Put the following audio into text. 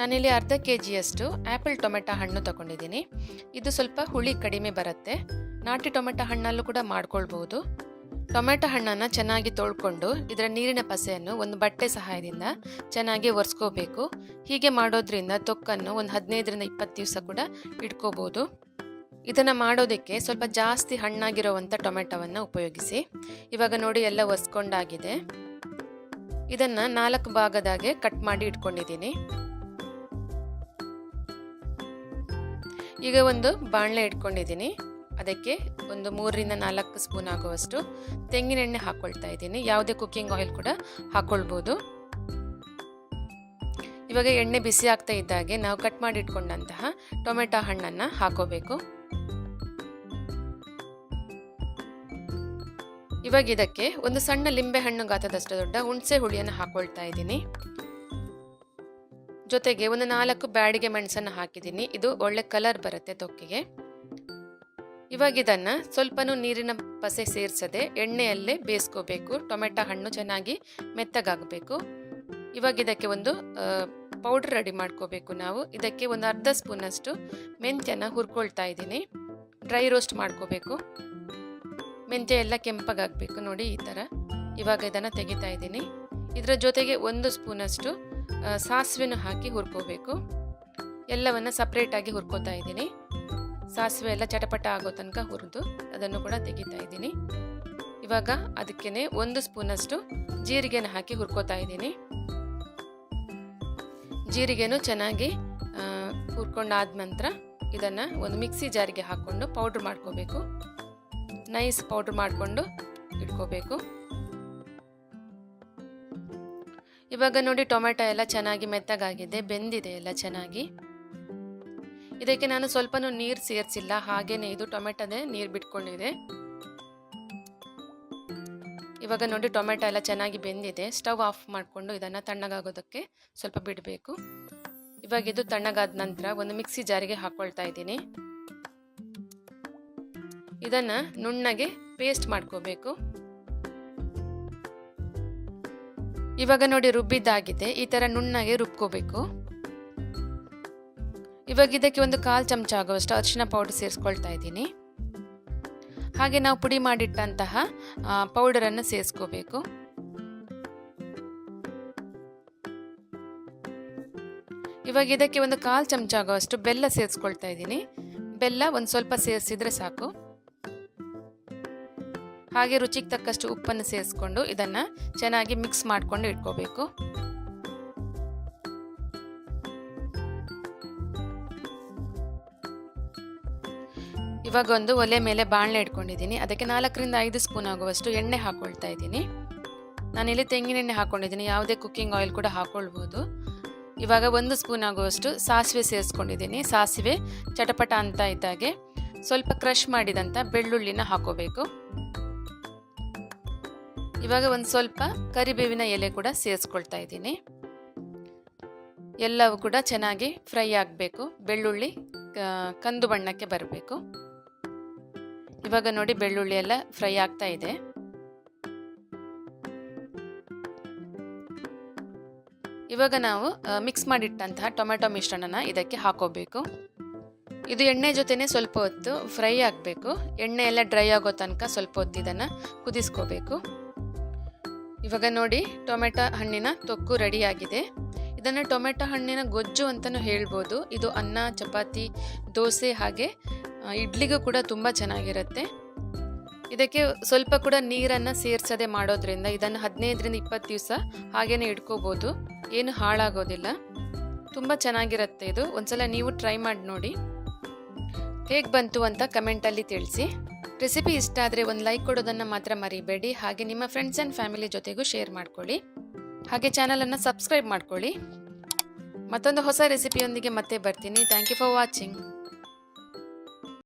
ನಾನಿಲ್ಲಿ ಅರ್ಧ ಕೆ ಜಿಯಷ್ಟು ಆ್ಯಪಲ್ ಟೊಮೆಟೊ ಹಣ್ಣು ತಗೊಂಡಿದ್ದೀನಿ. ಇದು ಸ್ವಲ್ಪ ಹುಳಿ ಕಡಿಮೆ ಬರುತ್ತೆ. ನಾಟಿ ಟೊಮೆಟೊ ಹಣ್ಣಲ್ಲೂ ಕೂಡ ಮಾಡ್ಕೊಳ್ಬೋದು. ಟೊಮೆಟೊ ಹಣ್ಣನ್ನು ಚೆನ್ನಾಗಿ ತೊಳ್ಕೊಂಡು ಇದರ ನೀರಿನ ಪಸೆಯನ್ನು ಒಂದು ಬಟ್ಟೆ ಸಹಾಯದಿಂದ ಚೆನ್ನಾಗಿ ಒರೆಸ್ಕೋಬೇಕು. ಹೀಗೆ ಮಾಡೋದ್ರಿಂದ ತೊಕ್ಕನ್ನು ಒಂದು ಹದಿನೈದರಿಂದ ಇಪ್ಪತ್ತು ದಿವಸ ಕೂಡ ಇಟ್ಕೋಬೋದು. ಇದನ್ನು ಮಾಡೋದಕ್ಕೆ ಸ್ವಲ್ಪ ಜಾಸ್ತಿ ಹಣ್ಣಾಗಿರುವಂಥ ಟೊಮೆಟೊವನ್ನು ಉಪಯೋಗಿಸಿ. ಇವಾಗ ನೋಡಿ ಎಲ್ಲ ಒರೆಸ್ಕೊಂಡಾಗಿದೆ. ಇದನ್ನು ನಾಲ್ಕು ಭಾಗದಾಗೆ ಕಟ್ ಮಾಡಿ ಇಟ್ಕೊಂಡಿದ್ದೀನಿ. ಈಗ ಒಂದು ಬಾಣಲೆ ಇಟ್ಕೊಂಡಿದ್ದೀನಿ. ಅದಕ್ಕೆ ಒಂದು ಮೂರರಿಂದ ನಾಲ್ಕು ಸ್ಪೂನ್ ಆಗುವಷ್ಟು ತೆಂಗಿನೆಣ್ಣೆ ಹಾಕ್ಕೊಳ್ತಾ ಇದ್ದೀನಿ. ಯಾವುದೇ ಕುಕ್ಕಿಂಗ್ ಆಯಿಲ್ ಕೂಡ ಹಾಕ್ಕೊಳ್ಬೋದು ಇವಾಗ ಎಣ್ಣೆ ಬಿಸಿ ಆಗ್ತಾ ಇದ್ದಾಗೆ ನಾವು ಕಟ್ ಮಾಡಿ ಇಟ್ಕೊಂಡಂತಹ ಟೊಮೆಟೊ ಹಣ್ಣನ್ನು ಹಾಕೋಬೇಕು. ಇವಾಗ ಇದಕ್ಕೆ ಒಂದು ಸಣ್ಣ ಲಿಂಬೆ ಹಣ್ಣು ಗಾತ್ರದಷ್ಟು ದೊಡ್ಡ ಹುಣಸೆ ಹುಳಿಯನ್ನು ಹಾಕೊಳ್ತಾ ಇದ್ದೀನಿ. ಜೊತೆಗೆ ಒಂದು ನಾಲ್ಕು ಬ್ಯಾಡಿಗೆ ಮೆಣಸನ್ನು ಹಾಕಿದ್ದೀನಿ. ಇದು ಒಳ್ಳೆ ಕಲರ್ ಬರುತ್ತೆ ತೊಕ್ಕಿಗೆ. ಇವಾಗ ಇದನ್ನು ಸ್ವಲ್ಪನೂ ನೀರಿನ ಪಸೆ ಸೇರಿಸದೆ ಎಣ್ಣೆಯಲ್ಲೇ ಬೇಯಿಸ್ಕೋಬೇಕು. ಟೊಮೆಟೊ ಹಣ್ಣು ಚೆನ್ನಾಗಿ ಮೆತ್ತಗಾಗಬೇಕು. ಇವಾಗ ಇದಕ್ಕೆ ಒಂದು ಪೌಡ್ರ್ ರೆಡಿ ಮಾಡ್ಕೋಬೇಕು ನಾವು. ಇದಕ್ಕೆ ಒಂದು ಅರ್ಧ ಸ್ಪೂನಷ್ಟು ಮೆಂತ್ಯನ ಹುರ್ಕೊಳ್ತಾ ಇದ್ದೀನಿ. ಡ್ರೈ ರೋಸ್ಟ್ ಮಾಡ್ಕೋಬೇಕು. ಮೆಂತ್ಯ ಎಲ್ಲ ಕೆಂಪಗಾಗಬೇಕು ನೋಡಿ ಈ ಥರ. ಇವಾಗ ಇದನ್ನು ತೆಗಿತಾ ಇದ್ದೀನಿ. ಇದರ ಜೊತೆಗೆ ಒಂದು ಸ್ಪೂನಷ್ಟು ಸಾಸಿವೆನ ಹಾಕಿ ಹುರ್ಕೋಬೇಕು. ಎಲ್ಲವನ್ನು ಸಪ್ರೇಟಾಗಿ ಹುರ್ಕೋತಾ ಇದ್ದೀನಿ. ಸಾಸಿವೆ ಎಲ್ಲ ಚಟಪಟ ಆಗೋ ತನಕ ಹುರಿದು ಅದನ್ನು ಕೂಡ ತೆಗಿತಾ ಇದ್ದೀನಿ. ಇವಾಗ ಅದಕ್ಕೇ ಒಂದು ಸ್ಪೂನಷ್ಟು ಜೀರಿಗೆನ ಹಾಕಿ ಹುರ್ಕೋತಾ ಇದ್ದೀನಿ. ಜೀರಿಗೆನೂ ಚೆನ್ನಾಗಿ ಹುರ್ಕೊಂಡಾದ ನಂತರ ಇದನ್ನು ಒಂದು ಮಿಕ್ಸಿ ಜಾರಿಗೆ ಹಾಕ್ಕೊಂಡು ಪೌಡ್ರ್ ಮಾಡ್ಕೋಬೇಕು. ನೈಸ್ ಪೌಡ್ರ್ ಮಾಡಿಕೊಂಡು ಇಟ್ಕೋಬೇಕು. ಇವಾಗ ನೋಡಿ ಟೊಮೆಟೊ ಎಲ್ಲ ಚೆನ್ನಾಗಿ ಮೆತ್ತಗಾಗಿದೆ, ಬೆಂದಿದೆ ಎಲ್ಲ ಚೆನ್ನಾಗಿ. ಇದಕ್ಕೆ ನಾನು ಸ್ವಲ್ಪನೂ ನೀರು ಸೇರಿಸಿಲ್ಲ, ಹಾಗೇನೆ ಇದು ಟೊಮೆಟೊನೇ ನೀರು ಬಿಟ್ಕೊಂಡಿದೆ. ಇವಾಗ ನೋಡಿ ಟೊಮೆಟೊ ಎಲ್ಲ ಚೆನ್ನಾಗಿ ಬೆಂದಿದೆ, ಸ್ಟವ್ ಆಫ್ ಮಾಡಿಕೊಂಡು ಇದನ್ನು ತಣ್ಣಗಾಗೋದಕ್ಕೆ ಸ್ವಲ್ಪ ಬಿಡಬೇಕು. ಇವಾಗ ಇದು ತಣ್ಣಗಾದ ನಂತರ ಒಂದು ಮಿಕ್ಸಿ ಜಾರಿಗೆ ಹಾಕ್ಕೊಳ್ತಾ ಇದ್ದೀನಿ. ಇದನ್ನು ನುಣ್ಣಗೆ ಪೇಸ್ಟ್ ಮಾಡ್ಕೋಬೇಕು. ಇವಾಗ ನೋಡಿ ರುಬ್ಬಿದ್ದಾಗಿದೆ. ಈ ಥರ ನುಣ್ಣಗೆ ರುಬ್ಕೋಬೇಕು. ಇವಾಗ ಇದಕ್ಕೆ ಒಂದು ಕಾಲು ಚಮಚ ಆಗುವಷ್ಟು ಅರಿಶಿನ ಪೌಡರ್ ಸೇರಿಸ್ಕೊಳ್ತಾ ಇದ್ದೀನಿ. ಹಾಗೆ ನಾವು ಪುಡಿ ಮಾಡಿಟ್ಟಂತಹ ಪೌಡರನ್ನು ಸೇರಿಸ್ಕೋಬೇಕು. ಇವಾಗ ಇದಕ್ಕೆ ಒಂದು ಕಾಲು ಚಮಚ ಆಗುವಷ್ಟು ಬೆಲ್ಲ ಸೇರಿಸ್ಕೊಳ್ತಾ ಇದ್ದೀನಿ. ಬೆಲ್ಲ ಒಂದು ಸ್ವಲ್ಪ ಸೇರಿಸಿದ್ರೆ ಸಾಕು. ಹಾಗೆ ರುಚಿಗೆ ತಕ್ಕಷ್ಟು ಉಪ್ಪನ್ನು ಸೇರಿಸ್ಕೊಂಡು ಇದನ್ನು ಚೆನ್ನಾಗಿ ಮಿಕ್ಸ್ ಮಾಡಿಕೊಂಡು ಇಟ್ಕೋಬೇಕು. ಇವಾಗ ಒಂದು ಒಲೆ ಮೇಲೆ ಬಾಣಲೆ ಇಟ್ಕೊಂಡಿದ್ದೀನಿ. ಅದಕ್ಕೆ ನಾಲ್ಕರಿಂದ ಐದು ಸ್ಪೂನ್ ಆಗುವಷ್ಟು ಎಣ್ಣೆ ಹಾಕೊಳ್ತಾ ಇದ್ದೀನಿ. ನಾನಿಲ್ಲಿ ತೆಂಗಿನೆಣ್ಣೆ ಹಾಕ್ಕೊಂಡಿದ್ದೀನಿ ಯಾವುದೇ ಕುಕ್ಕಿಂಗ್ ಆಯಿಲ್ ಕೂಡ ಹಾಕ್ಕೊಳ್ಬೋದು ಇವಾಗ ಒಂದು ಸ್ಪೂನ್ ಆಗುವಷ್ಟು ಸಾಸಿವೆ ಸೇರಿಸ್ಕೊಂಡಿದ್ದೀನಿ. ಸಾಸಿವೆ ಚಟಪಟ ಅಂತ ಇದ್ದಾಗೆ ಸ್ವಲ್ಪ ಕ್ರಷ್ ಮಾಡಿದಂಥ ಬೆಳ್ಳುಳ್ಳಿನ ಹಾಕೋಬೇಕು. ಇವಾಗ ಒಂದು ಸ್ವಲ್ಪ ಕರಿಬೇವಿನ ಎಲೆ ಕೂಡ ಸೇರಿಸ್ಕೊಳ್ತಾ ಇದ್ದೀನಿ. ಎಲ್ಲವೂ ಕೂಡ ಚೆನ್ನಾಗಿ ಫ್ರೈ ಆಗಬೇಕು. ಬೆಳ್ಳುಳ್ಳಿ ಕಂದು ಬಣ್ಣಕ್ಕೆ ಬರಬೇಕು. ಇವಾಗ ನೋಡಿ ಬೆಳ್ಳುಳ್ಳಿ ಎಲ್ಲ ಫ್ರೈ ಆಗ್ತಾ ಇದೆ. ಇವಾಗ ನಾವು ಮಿಕ್ಸ್ ಮಾಡಿಟ್ಟಂತಹ ಟೊಮೆಟೊ ಮಿಶ್ರಣನ ಇದಕ್ಕೆ ಹಾಕೋಬೇಕು. ಇದು ಎಣ್ಣೆ ಜೊತೆನೆ ಸ್ವಲ್ಪ ಹೊತ್ತು ಫ್ರೈ ಆಗಬೇಕು. ಎಣ್ಣೆ ಎಲ್ಲ ಡ್ರೈ ಆಗೋ ತನಕ ಸ್ವಲ್ಪ ಹೊತ್ತು ಇದನ್ನು ಕುದಿಸ್ಕೋಬೇಕು. ಇವಾಗ ನೋಡಿ, ಟೊಮೆಟೊ ಹಣ್ಣಿನ ತೊಕ್ಕು ರೆಡಿಯಾಗಿದೆ. ಇದನ್ನು ಟೊಮೆಟೊ ಹಣ್ಣಿನ ಗೊಜ್ಜು ಅಂತಲೂ ಹೇಳ್ಬೋದು. ಇದು ಅನ್ನ, ಚಪಾತಿ, ದೋಸೆ ಹಾಗೆ ಇಡ್ಲಿಗೂ ಕೂಡ ತುಂಬ ಚೆನ್ನಾಗಿರುತ್ತೆ. ಇದಕ್ಕೆ ಸ್ವಲ್ಪ ಕೂಡ ನೀರನ್ನು ಸೇರಿಸದೆ ಮಾಡೋದ್ರಿಂದ, ಇದನ್ನು ಹದಿನೈದರಿಂದ ಇಪ್ಪತ್ತು ದಿವಸ ಹಾಗೇನೆ ಇಟ್ಕೋಬೋದು. ಏನು ಹಾಳಾಗೋದಿಲ್ಲ. ತುಂಬ ಚೆನ್ನಾಗಿರುತ್ತೆ ಇದು. ಒಂದ್ಸಲ ನೀವು ಟ್ರೈ ಮಾಡಿ ನೋಡಿ. ಹೇಗೆ ಬಂತು ಅಂತ ಕಮೆಂಟಲ್ಲಿ ತಿಳಿಸಿ. ರೆಸಿಪಿ ಇಷ್ಟ ಆದರೆ ಒಂದು ಲೈಕ್ ಕೊಡೋದನ್ನು ಮಾತ್ರ ಮರಿಬೇಡಿ. ಹಾಗೆ ನಿಮ್ಮ ಫ್ರೆಂಡ್ಸ್ ಆ್ಯಂಡ್ ಫ್ಯಾಮಿಲಿ ಜೊತೆಗೂ ಶೇರ್ ಮಾಡ್ಕೊಳ್ಳಿ. ಹಾಗೆ ಚಾನಲನ್ನು ಸಬ್ಸ್ಕ್ರೈಬ್ ಮಾಡ್ಕೊಳ್ಳಿ. ಮತ್ತೊಂದು ಹೊಸ ರೆಸಿಪಿಯೊಂದಿಗೆ ಮತ್ತೆ ಬರ್ತೀನಿ. Thank you for watching